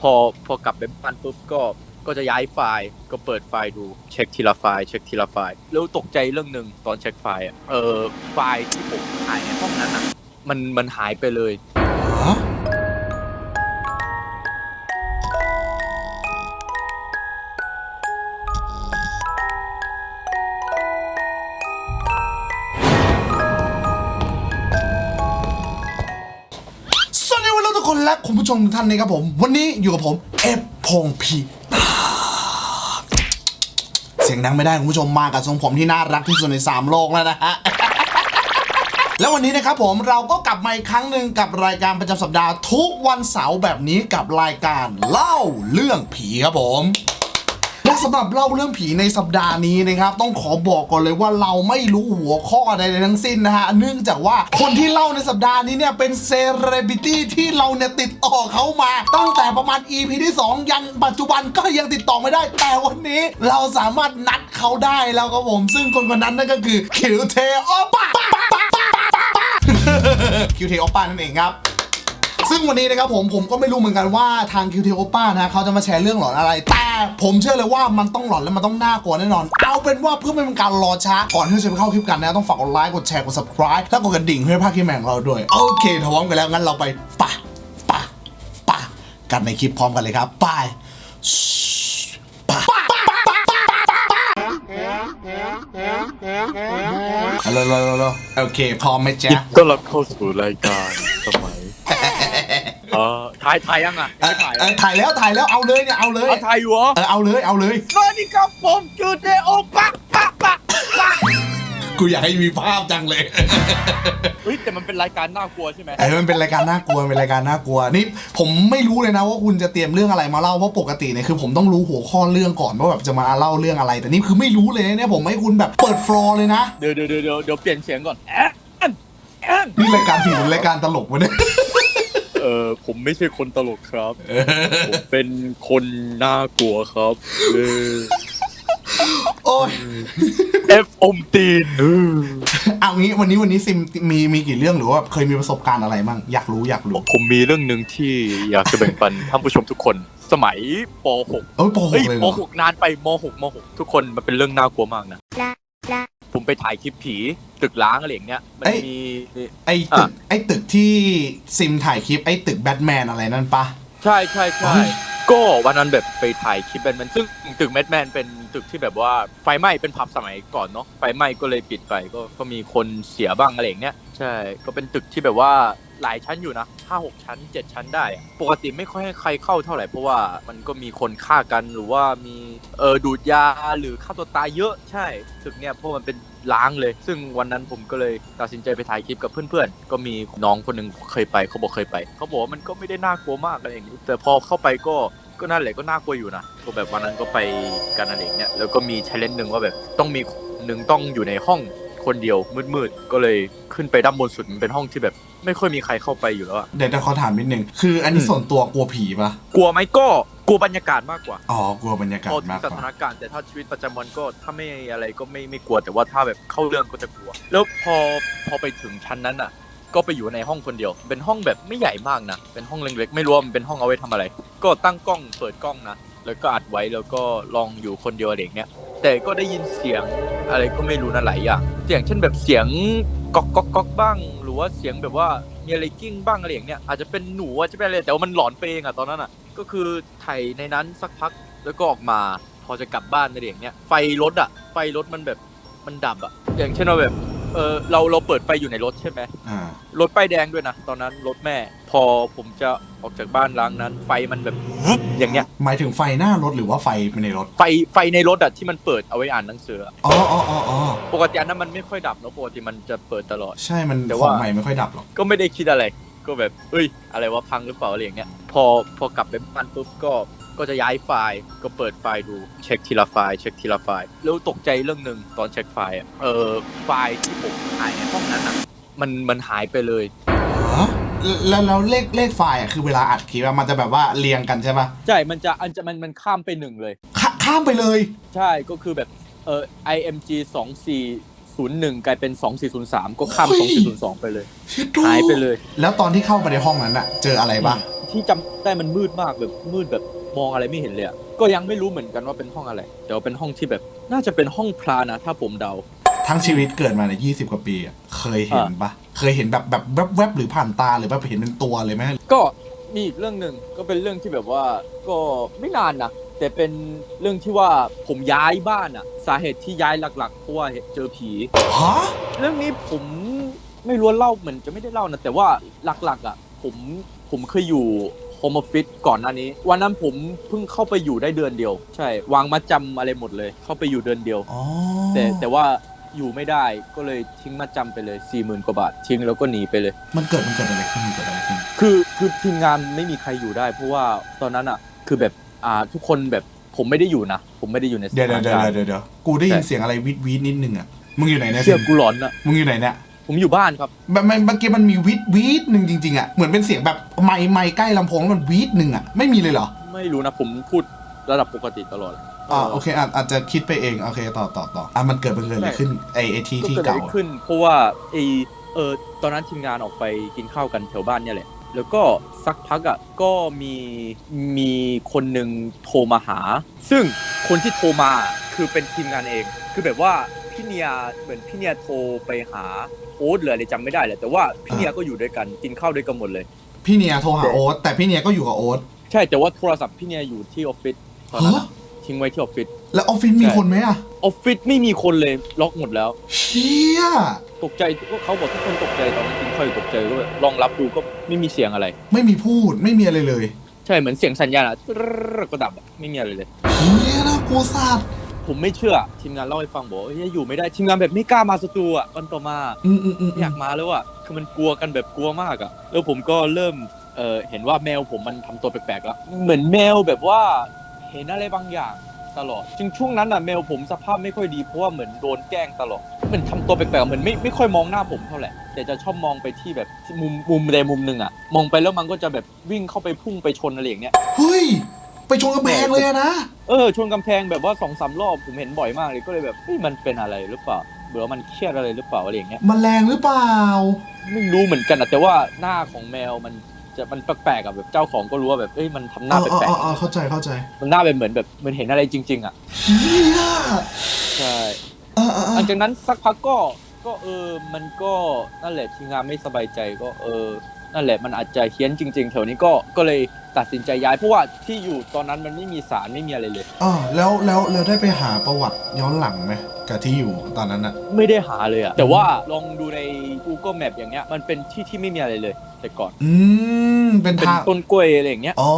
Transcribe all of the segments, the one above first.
พอพอกลับไปบ้านปุ๊บก็ก็จะย้ายไฟล์ก็เปิดไฟล์ดูเช็คทีละไฟล์เช็คทีละไฟล์แล้วตกใจเรื่องหนึ่งตอนเช็คไฟล์อะเออไฟล์ที่ผมถ่ายในห้องนั้นอะมันมันหายไปเลย คนและคุณผู้ชมทุกท่านนะครับผม วันนี้อยู่กับผมเอฟพงพีเสียงดังไม่ได้คุณผู้ชมมากับทรงผมที่น่ารักที่สุดในสามโลกแล้วนะฮะแล้ววันนี้นะครับผมเราก็กลับมาอีกครั้งหนึ่งกับรายการประจำสัปดาห์ทุกวันเสาร์แบบนี้กับรายการเล่าเรื่องผีครับผม สำหรับเล่าเรื่องผีในสัปดาห์นี้นะครับ ต้องขอบอกก่อนเลยว่าเราไม่รู้หัวข้อใดๆทั้งสิ้นนะฮะ เนื่องจากว่าคนที่เล่าในสัปดาห์นี้เนี่ยเป็นเซเลบริตี้ที่เราเนี่ยติดต่อเขามา ตั้งแต่ประมาณ EP ที่ 2 ยันปัจจุบันก็ยังติดต่อไม่ได้ แต่วันนี้เราสามารถนัดเขาได้แล้วครับผม ซึ่งคนคนนั้นนั่นก็คือคิวเทอป้าคิวเทโอป้านั่นเองครับ ซึ่งวันนี้นะครับผมผมก็ไม่รู้เหมือนกันว่าทางคิวเทโอป้านะเขาจะมาแชร์เรื่องหลอนอะไร แต่ผมเชื่อเลยว่ามันต้องหลอนและมันต้องน่ากลัวแน่นอน เอาเป็นว่าเพื่อไม่เป็นการรอช้าก่อนที่จะไปเข้าคลิปกันนะต้องฝากกดไลค์กดแชร์กด subscribe แล้วกดกระดิ่งเพื่อไม่พาคลิปใหม่ของเราด้วยโอเคถ้าพร้อมกันแล้วงั้นเราไปปะปะปะกันในคลิปพร้อมกันเลยครับไปปะฮัลโหลฮัลโหลฮัลโหลโอเคพร้อมไหมจ๊ะก็รับเข้าสู่รายการสมัย เออถ่ายถ่ายยังอะเอ่อไม่ถ่ายเอ่อถ่ายแล้วถ่ายแล้วเอาเลยเนี่ยเอาเลย เอาถ่ายอยู่เหรอเออเอาเลยเอาเลย สวัสดีครับผมจูเดโอปะปะปะปะกูอยากให้มีภาพจังเลย เฮ้ยแต่มันเป็นรายการน่ากลัวใช่ไหมไอ้มันเป็นรายการน่ากลัวมันเป็นรายการน่ากลัวนี่ผมไม่รู้เลยนะว่าคุณจะเตรียมเรื่องอะไรมาเล่าเพราะปกติเนี่ยคือผมต้องรู้หัวข้อเรื่องก่อนว่าแบบจะมาเล่าเรื่องอะไร แต่นี่คือไม่รู้เลยเนี่ยผมให้คุณแบบเปิดฟลอร์เลยนะเดี๋ยวเดี๋ยวเดี๋ยวเดี๋ยวเดี๋ยวเปลี่ยนเสียงก่อนแอนแอนแอนนี่รายการผีหรือรายการตลกวะเนี่ย เออผมไม่ใช่คนตลกครับ ผมเป็นคนน่ากลัวครับเออโอ้ยเอฟอมตีนเออเอางี้วันนี้วันนี้ซิมมีมีกี่เรื่องหรือว่าเคยมีประสบการณ์อะไรมั่งอยากรู้อยากรู้ผมมีเรื่องหนึ่งที่อยากจะแบ่งปันท่านผู้ชมทุกคน สมัยป .6 เอ้ยปหเฮ้กยเลยเหมรอ .6 นานไปม .6 ม .6 ทุกคนมันเป็นเรื่องน่ากลัวมากนะ ผมไปถ่ายคลิปผีตึกล้างอะไรอย่างเงี้ย มันมี ไอ้ตึกไอ้ตึกที่ซิมถ่ายคลิปไอ้ตึกแบทแมนอะไรนั่นปะใช่ใช่ใช่เฮ้ยก็วันนั้นแบบไปถ่ายคลิปแบนแมนซึ่งตึกแมทแมนเป็นตึกที่แบบว่าไฟไหม้เป็นผับสมัยก่อนเนาะไฟไหม้ก็เลยปิดไปก็ก็มีคนเสียบ้างอะไรอย่างเงี้ยใช่ก็เป็นตึกที่แบบว่าหลายชั้นอยู่นะ ห้าหกชั้นเจ็ดชั้นได้อะปกติไม่ค่อยให้ใครเข้าเท่าไหร่เพราะว่ามันก็มีคนฆ่ากันหรือว่ามีเออดูดยาหรือฆ่าตัวตายเยอะใช่ตึกเนี้ยเพราะมันเป็นล้างเลย ซึ่งวันนั้นผมก็เลยตัดสินใจไปถ่ายคลิปกับเพื่อนๆ ก็มีน้องคนหนึ่งเคยไปเขาบอกเคยไปเขาบอกว่ามันก็ไม่ได้น่ากลัวมากอะไรอย่างนี้แต่พอเข้าไปก็ก็นั่นแหละก็น่ากลัวอยู่นะก็แบบวันนั้นก็ไปกันอะไรอย่างเงี้ยแล้วก็มีชเลนหนึ่งว่าแบบต้องมีหนึ่งต้องอยู่ในห้อง คนเดียวมืดๆก็เลยขึ้นไปด้านบนสุดมันเป็นห้องที่แบบ ไม่ค่อยมีใครเข้าไปอยู่แล้วอะเดี๋ยวจะขอถามนิดนึง คืออันนี้อืมส่วนตัวกลัวผีปะกลัวไหมก็กลัวบรรยากาศมากกว่าอ๋อกลัวบรรยากาศพอถึมางกสกว่าถานการณ์แต่ถ้าชีวิตประจำวันก็ถ้าไม่อะไรก็ไม่ไม่กลัวแต่ว่าถ้าแบบเข้าเรื่องก็จะกลัว แล้วพอพอไปถึงชั้นนั้นอะก็ไปอยู่ในห้องคนเดียว เป็นห้องแบบไม่ใหญ่มากนะเป็นห้องเล็กๆไม่รู้ว่ามันเป็นห้องเอาไว้ทำอะไร ก็ตั้งกล้องเปิดกล้องนะแล้วก็อัดไว้แล้วก็ลองอยู่คนเดียวอะไรอย่างเงี้ย แต่ก็ได้ยินเสียงอะไรก็ไม่รู้นะหลายอย่างเสียงเช่นแบบเสียงก๊อกก๊อกก๊อกบ้าง หรือว่าเสียงแบบว่ามีอะไรกิ้งบ้างอะไรอย่างเนี้ยอาจจะเป็นหนูอาจจะเป็นอะไรแต่ว่ามันหลอนไปเองอะตอนนั้นอะก็คือไถในนั้นสักพักแล้วก็ออกมาพอจะกลับบ้านอะไรอย่างเนี้ยไฟรถอะไฟรถมันแบบมันดับอะอย่างเช่นว่าแบบ เออเราเราเปิดไฟอยู่ในรถใช่ไหมอ่ารถป้ายแดงด้วยนะตอนนั้นรถแม่ พอผมจะออกจากบ้านล้างนั้น ไฟมันแบบวึบอย่างเงี้ย หมายถึงไฟหน้ารถหรือว่าไฟในรถ ไฟไฟในรถอะที่มันเปิดเอาไว้อ่านหนังสืออะอ๋ออ๋ออ๋ออ๋อปกติอันนั้นมันไม่ค่อยดับแล้วปกติมันจะเปิดตลอด ใช่มันแต่ขว่า องใหม่ไม่ค่อยดับหรอก ก็ไม่ได้คิดอะไร ก็แบบเอ้ย อะไรวะพังหรือเปล่าอะไรอย่างเงี้ย พอพอกลับไปบ้านปุ๊บก็ ก็จะย้ายไฟล์ก็เปิดไฟล์ดูเช็คทีละไฟล์เช็คทีละไฟล์แล้วตกใจเรื่องหนึ่งตอนเช็คไฟล์อะเออไฟล์ที่ผมถ่ายในห้องนั้นอะมันมันหายไปเลย ฮะแล้วแล้วเลขเลขไฟล์อะคือเวลาอัดคลิปอะมันจะแบบว่าเรียงกันใช่ปะใช่ มันจะอันจะมันมันข้ามไปหนึ่งเลย ข้าข้ามไปเลย ใช่ก็คือแบบเออ IMG 2401 กลายเป็น 2403 ก็ข้าม2402 ไปเลย ชิดดูหายไปเลย แล้วตอนที่เข้าไปในห้องนั้นอะเจออะไรบ้างที่จำได้มันมืดมากแบบมืดแบบ มองอะไรไม่เห็นเลยอะก็ยังไม่รู้เหมือนกันว่าเป็นห้องอะไรแต่ว่าเป็นห้องที่แบบ น่าจะเป็นห้องพระนะถ้าผมเดา ทั้งชีวิตเกิดมาในยี่สิบกว่าปีอะเคยเห็นปะเคยเห็นแบบแบบแวบๆหรือผ่านตาหรือแบบเห็นเป็นตัวเลยไหมก็มีอีกเรื่องหนึ่งก็เป็นเรื่องที่แบบว่าก็ไม่นานนะแต่เป็นเรื่องที่ว่าผมย้ายบ้านอะสาเหตุที่ย้ายหลักๆเพราะว่าเจอผีฮะเรื่องนี้ผมไม่รู้ว่าเล่าเหมือนจะไม่ได้เล่านะแต่ว่าหลักๆอะผมผมเคยอยู่ โฮมออฟฟิศก่อนหน้านี้ วันนั้นผมเพิ่งเข้าไปอยู่ได้เดือนเดียว ใช่ วางมาจำอะไรหมดเลย เข้าไปอยู่เดือนเดียว อ๋อแต่แต่ว่าอยู่ไม่ได้ก็เลยทิ้งมาจำไปเลย4ี่หมื่นกว่าบาททิ้งแล้วก็หนีไปเลย มันเกิดมันเกิดอะไรขึ้นมันเกิดอะไรขึ้นคือคือทีมงานไม่มีใครอยู่ได้ เพราะว่าตอนนั้นอะคือแบบอ่าทุกคนแบบผมไม่ได้อยู่นะผมไม่ได้อยู่ในสเดี๋ยวถาเดี๋ยวนเดี๋ยวการณ์เดี๋ยวเดี๋ยวกูได้ยินใช่เสียงอะไรวิดวิดนิดนึงอะมึงอยู่ไหนเนี่ยเชื่อกูหลอนอะมึงอยู่ไหนเนี่ย ผมอยู่บ้านครับแบบมันเมื่อกี้มันมีวิดวิดหนึ่งจริงๆอะเหมือนเป็นเสียงแบบไม้ไม้ใกล้ลำโพงแล้วมันวิดหนึ่งอะไม่มีเลยเหรอไม่รู้นะผมพูดระดับปกติตลอดอ่าโอเคอาจอาจจะคิดไปเองโอเคต่อต่อต่ออะมันเกิดมันเกิดอะไรขึ้นไอไอที่ก็ที่เกิดอะเก่าไรอะขึ้น เพราะว่าไอเออตอนนั้นทีมงานออกไปกินข้าวกันแถวบ้านเนี่ยแหละแล้วก็สักพักอะก็มีมีคนหนึ่งโทรมาหา ซึ่งคนที่โทรมาคือเป็นทีมงานเอง คือแบบว่าพี่เนียเหมือนพี่เนียโทรไปหา โอ๊ตหรืออะไรจำไม่ได้แหละแต่ว่าพี่เนียก็อยู่ด้วยกันกินข้าวด้วยกันหมดเลย พี่เนียโทรหาโอ๊ตแต่พี่เนียก็อยู่กับโอ๊ตใช่แต่ว่าโทรศัพท์พี่เนียอยู่ที่ออฟฟิศตอนนั้นอะทิ้งไว้ที่ออฟฟิศแล้วออฟฟิศมีใช่คนไหมอะออฟฟิศไม่มีคนเลยล็อกหมดแล้ว เชี่ยตกใจก็เขาบอกทุกคนตกใจตอนนั้นกินข้าวอยู่ตกใจก็แบบลองรับดูก็ไม่มีเสียงอะไร ไม่มีพูดไม่มีอะไรเลย ใช่เหมือนเสียงสัญญาณอะก็ดับอะไม่มีอะไรเลยเฮียน่ากลัวสัตว์ ผมไม่เชื่อทีมงานเล่าให้ฟังบอกว่าเฮ้ยอยู่ไม่ได้ทีมงานแบบไม่กล้ามาสตูอะวันต่อมาอืมอืมอืมไม่อยากมาแล้วอะคือมันกลัวกันแบบกลัวมากอะแล้วผมก็เริ่มเออเห็นว่าแมวผมมันทำตัวแปลกๆแล้วเหมือนแมวแบบว่าเห็นอะไรบางอย่างตลอดจึงช่วงนั้นอะแมวผมสภาพไม่ค่อยดีเพราะว่าเหมือนโดนแกล้งตลอดเหมือนทำตัวแปลกๆเหมือนไม่ไม่ค่อยมองหน้าผมเท่าไหร่แต่จะชอบมองไปที่แบบที่มุมมุมใดมุมหนึ่งอะมองไปแล้วมันก็จะแบบวิ่งเข้าไปพุ่งไปชนอะไรอย่างเงี้ย เฮ้ย ไปชนกระแพงเลยอะนะ เออชนกำแพงแบบว่าสองสามรอบผมเห็นบ่อยมากเลยก็เลยแบบเฮ้ยมันเป็นอะไรหรือเปล่าหรือว่ามันเครียดอะไรหรือเปล่าอะไรอย่างเงี้ยมันแรงหรือเปล่า ไม่รู้เหมือนกันอะแต่ว่าหน้าของแมวมันจะมันแปลกๆอะแบบเจ้าของก็รู้ว่าแบบเอ้ยมันทำหน้าเออแปลเอกอเออเข้าใจเข้าใจๆมันหน้าเป็นเหมือนแบบเหมันเห็นอะไรจริง ๆอะเฮียใช่เออเออเอหลัองจากนั้นสักพักก็ก็เออมันก็นั่นแหละทีมงานไม่สบายใจก็เออ นั่นแหละมันอาจจะเฮี้ยนจริง ๆ แถวนี้ก็ก็เลยตัดสินใจย้ายเพราะว่าที่อยู่ตอนนั้นมันไม่มีสารไม่มีอะไรเลยเออแล้วแล้วแล้วได้ไปหาประวัติย้อนหลังไหมกับที่อยู่ตอนนั้นอะไม่ได้หาเลยอะแต่ว่าลองดูใน Google Map อย่างเงี้ยมันเป็นที่ที่ไม่มีอะไรเลย แต่ก่อนอืมเป็นเป็นทางต้นกล้วยอะไรอย่างเงี้ยอ๋อ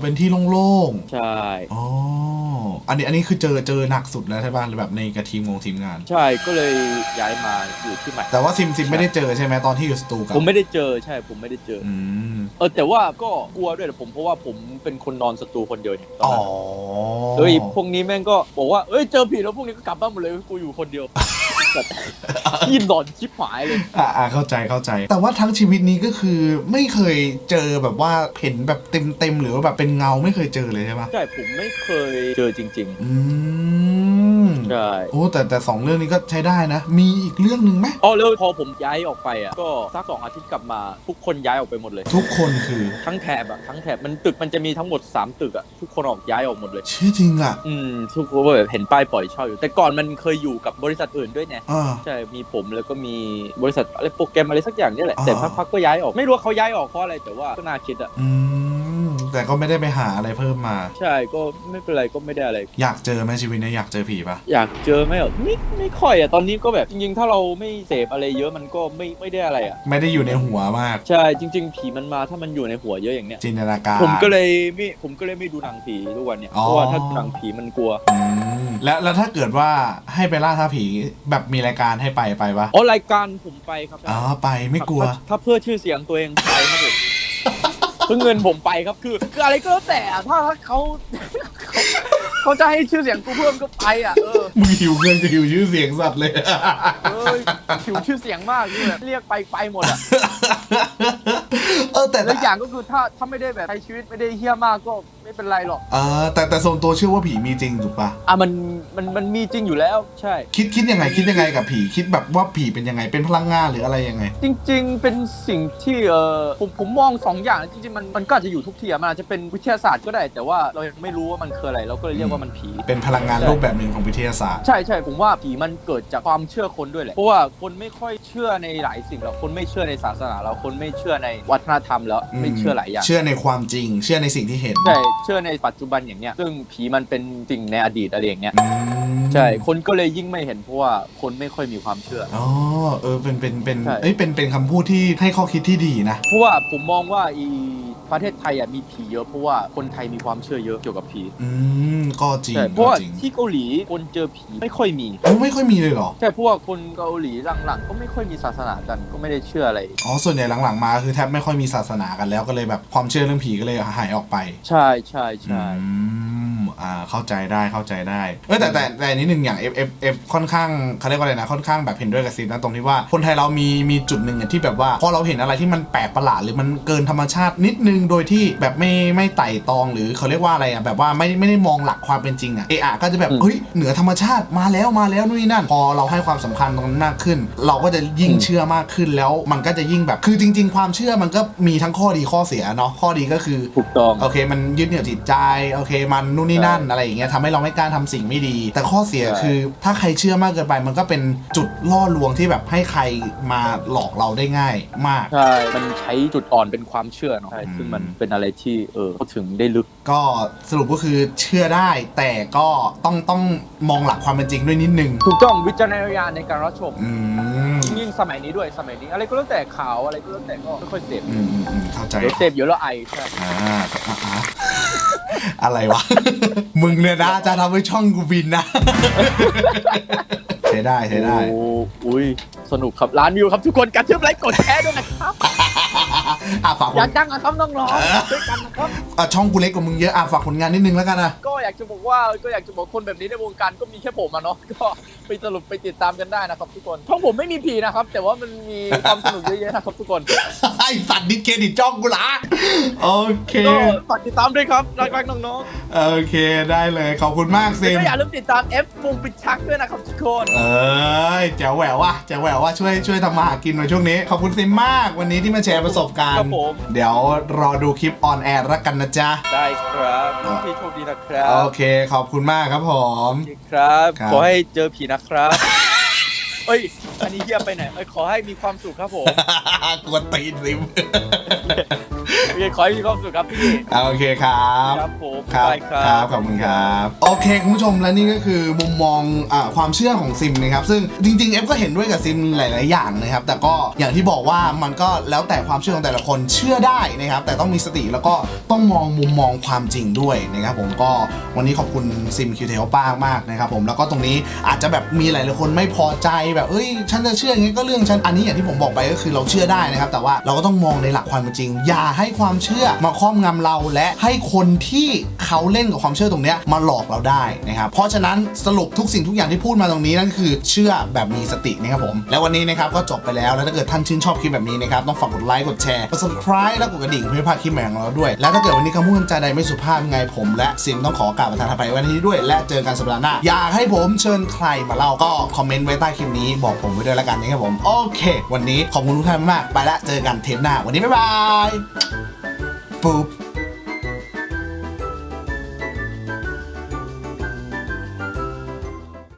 เป็นที่โล่งใช่ ๆอ๋อ อันนี้อันนี้คือเจอเจอหนักสุดแล้วใช่ป่ะหรือแบบในกับทีมงงทีมงาน ใช่ก็เลยย้ายมาอยู่ที่ใหม่ แต่ว่าซิมซิมไม่ได้เจอใช่ไหมตอนที่อยู่สตูกับผมไม่ได้เจอใช่ผมไม่ได้เจอออืมเออแต่ว่าก็กลัวด้วยแต่ผมเพราะว่าผมเป็นคนนอนสตูคนเดียวเนี่ยตอนอ๋อนั้นเฮ้ยพวกนี้แม่งก็บอกว่าเอ้ยเจอผีแล้วพวกนี้ก็กลับบ้านหมดเลยกูอยู่คนเดียว แบบยินหลอนชิบหายเลยอ่าอ่าเข้าใจเข้าใจ แต่ว่าทั้งชีวิตนี้ก็คือไม่เคยเจอแบบว่าเห็นแบบเต็มเต็มๆหรือว่าแบบเป็นเงาไม่เคยเจอเลยใช่ปะใช่ผมไม่เคยเจอจริงอืมๆ ใช่ โอ้แต่แต่สองเรื่องนี้ก็ใช้ได้นะ มีอีกเรื่องหนึ่งไหมอ๋อแล้วพอผมย้ายออกไปอะก็สักสองอาทิตย์กลับมา ทุกคนย้ายออกไปหมดเลย ทุกคนคือทั้งแถบอะทั้งแถบมันตึกมันจะมีทั้งหมด 3 ตึกอะทุกคนออกย้ายออกหมดเลยชื่อจริงอะอืมทุกคนแบบเห็นป้ายปล่อยเช่าอยู่ แต่ก่อนมันเคยอยู่กับบริษัทอื่นด้วยไงอ่า ใช่มีผมแล้วก็มีบริษัทอะไรโปรแกรมอะไรสักอย่างเนี่ยแหละอ่าแต่พักพักๆก็ย้ายออกไม่รู้ว่าเขาย้ายออกเพราะอะไรแต่ว่าก็น่าคิดอะอืมแต่ก็ไม่ได้ไปหาอะไรเพิ่มมา ใช่ก็ไม่เป็นไรก็ไม่ได้อะไร อยากเจอไหมชีวิตเนี้อยากเจอผีปะอยากเจอไหมเหรอไม่ไม่ค่อยอะตอนนี้ก็แบบจริงๆ ถ้าเราไม่เสพอะไรเยอะมันก็ไม่ไม่ได้อะไรอะไม่ได้อยู่ในหัวมาก ใช่จริง ๆ ผีมันมาถ้ามันอยู่ในหัวเยอะอย่างเนี้ยจินตนาการผมก็เลยไม่ผมก็เลยไม่ดูหนังผีทุกวันเนี่ยอ๋อเพราะว่าถ้าดูหนังผีมันกลัว อืมแล้วแล้วถ้าเกิดว่าให้ไปล่าท้าผีแบบมีรายการให้ไปไปปะอ๋อรายการผมไปครับอ๋อไปไม่กลัว ถ้าถ้าเพื่อชื่อเสียงตัวเองไปครับผมเพื่อเงินผมไปครับคือ คืออะไรก็แล้วแต่อะถ้าถ้าเขา เขาเขาจะให้ชื่อเสียงกูเพิ่มก็ไปอะเออมึงหิวเงินจะหิวชื่อเสียงสัตว์เลย เออผิวชื่อเสียงมากนี่แบบเรียกไปไปหมดอะเออแต่และแต่อย่างก็คือถ้าถ้าไม่ได้แบบใช้ชีวิตไม่ได้เฮี้ยมากก็ไม่เป็นไรหรอก เออแต่แต่ส่วนตัวเชื่อว่าผีมีจริงถูกปะอะมันมันมันมีจริงอยู่แล้วใช่ คิดคิดยังไงคิดยังไงกับผีคิดแบบว่าผีเป็นยังไงเป็นพลังงานหรืออะไรยังไง จริง ๆ เป็นสิ่งที่เออผมผมมองสองอย่างนะจริงๆมันมันก็อาจจะอยู่ทุกที่อะมันอาจจะเป็นวิทยาศาสตร์ก็ได้ แต่ว่าเรายังไม่รู้ว่ามันคืออะไรเราก็เลยเรียกว่ามันผี เป็นพลังงานรูปแบบหนึ่งของวิทยาศาสตร์ ใช่ใช่ผมว่าผีมันเกิดจากความเชื่อคนด้วยแหละเพราะว่าคนไม่ค่อยเชื่อในหลายสิ่งหรอกคนไม่เชื่อในศาสนาเราคนไม่เชื่อในวัฒนธรรมแล้วไม่เชื่อหลายอย่าง เชื่อในความจริง เชื่อในสิ่งที่เห็นใช่เชื่อในปัจจุบันอย่างเนี้ยซึ่งผีมันเป็นสิ่งในอดีตอะไรอย่างเงี้ยอืมใช่คนก็เลยยิ่งไม่เห็นเพราะว่าคนไม่ค่อยมีความเชื่ออ๋อเออเป็นเป็นเป็นใช่เอ้ยเป็นเป็นคำพูดที่ให้ข้อคิดที่ดีนะเพราะว่าผมมองว่าอี ประเทศไทยอะมีผีเยอะเพราะว่าคนไทยมีความเชื่อเยอะเกี่ยวกับผีอืมก็จริงใช่เพก็ราะว่าจริงที่เกาหลีคนเจอผีไม่ค่อยมีโอ้ไม่ค่อยมีเลยเหรอ ใช่เพราะว่าคนเกาหลีหลังๆก็ไม่ค่อยมีศาสนากันก็ไม่ได้เชื่ออะไร อ๋อ ส่วนใหญ่หลังๆมาคือแทบไม่ค่อยมีศาสนากันแล้วก็เลยแบบความเชื่อเรื่องผีก็เลยหายออกไปใช่ใช่ใช่ อืม อ่าเข้าใจได้เข้าใจได้เออแต่แต่แต่นิดนึงอย่าง F F F ค่อนข้างเขาเรียกว่าอะไรนะค่อนข้างแบบเห็นด้วยกับซีนนะตรงที่ว่าคนไทยเรามีมีจุดหนึ่งอะที่แบบว่าพอเราเห็นอะไรที่มันแปลกประหลาดหรือมันเกินธรรมชาตินิดนึงโดยที่แบบไม่ไม่ไต่ตองหรือเขาเรียกว่าอะไรอะแบบว่าไม่ไม่ได้มองหลักความเป็นจริงอะเอะอะก็จะแบบเฮ้ยเหนือธรรมชาติมาแล้วมาแล้วนู่นนี่นั่น พอเราให้ความสำคัญตรงนั้นมากขึ้น เราก็จะยิ่งเชื่อมากขึ้นแล้วมันก็จะยิ่งแบบคือจริง ๆ ความเชื่อมันก็มีทั้งข้อดีข้อเสียเนาะข้อดีก็คือถูกต้องโอเค มันยึดเหนี่ยวจิตใจโอเค มันนู่นนี่นั่นอะไรอย่างเงี้ยทำให้เราไม่กล้าทำสิ่งไม่ดี แต่ข้อเสียใช่คือถ้าใครเชื่อมากเกินไปมันก็เป็นจุดล่อลวงที่แบบให้ใครมาหลอกเราได้ง่ายมาก ใช่ มันใช้จุดอ่อนเป็นความเชื่อเนาะใช่อืมซึ่งมันเป็นอะไรที่เออเข้าถึงได้ลึก ก็สรุปก็คือเชื่อได้ แต่ก็ต้องต้องมองหลักความเป็นจริงด้วยนิดนึง ถูกต้องวิจารณญาณในการรับชมอืมยิ่งสมัยนี้ด้วยสมัยนี้ อะไรก็แล้วแต่ข่าวอะไรก็แล้วแต่ก็ไม่ค่อยเสพอืมอืมอืมเข้าใจเดี๋ยวเสพเยอะแล้วไอใช่อ่า อ่าอ่าอะไรวะ มึงเนี่ยนะจะทำให้ช่องกูบินนะ ใช้ได้ใช้ได้ โอ้อุ้ยสนุกครับล้านวิวครับทุกคนการเชื่อมไลค์กดแชร์ด้วยนะครับอะฝากผอยากลดังนะครับน้องเออๆด้วยกันนะครับ อะช่องกูเล็กกว่ามึงเยอะอะฝากผลงานนิดนึงแล้วกันนะ ก็อยากจะบอกว่าก็อยากจะบอกคนแบบนี้ในวงการก็มีแค่ผมอะเนาะก็ ไปสรุปไปติดตามกันได้นะครับทุกคนช่องผมไม่มีผีนะครับ แต่ว่ามันมีความสนุกเยอะๆนะครับทุกคนไอสัตว์ดิสเครดิตจ้องกูละโอเคก็ฝากติดตามด้วยครับรักๆน้องโอเคได้เลยขอบคุณมากๆซิแล้วมก็อย่าลืมติดตาม F ฟงปิดชักด้วยนะครับทุกคนเอ้ยแจ๋วแหววว่ะแจ๋วแหววว่ะช่วยช่วยทำมาหากินหน่อยช่วงนี้ขอบคุณซิมมากวันนี้ที่มาแชร์ประสบการครัณ์บผมเดี๋ยวรอดูคลิปออนแอร์ละกันนะจ๊ะได้ครับพี่โชคดีนะครับโอเค ขอบคุณมากครับผมโอเคครับครับขอให้เจอผีนะครับ เอ้ยอันนี้เฮียไปไหนเอ้ยขอให้มีความสุขครับผมกวนตีนซิมโอเคขอให้มีความสุขครับพี่โอเคครับครับผมครับบายคครัรับบขอบคุณครับ โอเคคุณผู้ชมและนี่ก็คือมุมมองอาความเชื่อของซิมนะครับซึ่งจริงๆเอฟก็เห็นด้วยกับซิมหลาย ๆ อย่างนะครับ แต่ก็อย่างที่บอกว่ามันก็แล้วแต่ความเชื่อของแต่ละคนเชื่อได้นะครับ แต่ต้องมีสติแล้วก็ต้องมองมุมมองความจริงด้วยนะครับผมก็วันนี้ขอบคุณซิมคิวเทลป้ามากนะครับผมแล้วก็ตรงนี้อาจจะแบบมีหลายๆคนไม่พอใจแบบเอ้ยฉันจะเชื่ออย่างงี้ก็เรื่องฉันอันนี้อย่างที่ผมบอกไปก็คือเราเชื่อได้นะครับ แต่ว่าเราก็ต้องมองในหลักความเป็นจริง อย่าให้ความเชื่อมาครอบงำเราและให้คนที่ เขาเล่นกับความเชื่อตรงเนี้ยมาหลอกเราได้นะครับเพราะฉะนั้นสรุปทุกสิ่งทุกอย่างที่พูดมาตรงนี้นั่นคือเชื่อแบบมีสตินะครับผม แล้ววันนี้นะครับก็จบไปแล้วแล้วถ้าเกิดท่านชื่นชอบคลิปแบบนี้นะครับต้องฝากกดไลค์กดแชร์กด subscribe แล้วกดกระดิ่งเพื่อไม่พลาดคลิปใหม่ของเราด้วย แล้วถ้าเกิดวันนี้คำพูดคำจาใดไม่สุภาพไงผม และซิมต้องขอกราบประทานอภัยไว้ในที่ด้วย และเจอกันสัปดาห์หน้าอยากให้ผมเชิญใครมาเล่าก็คอมเมนต์ไว้ใต้คลิปนี้บอกผมไว้ด้วยล้วกันนะครับผมโอเค วันนี้ขอบคุณทุกท่านมากไปละเจอกันเทปหน้าวันนี้บ๊ายบายปุ๊บ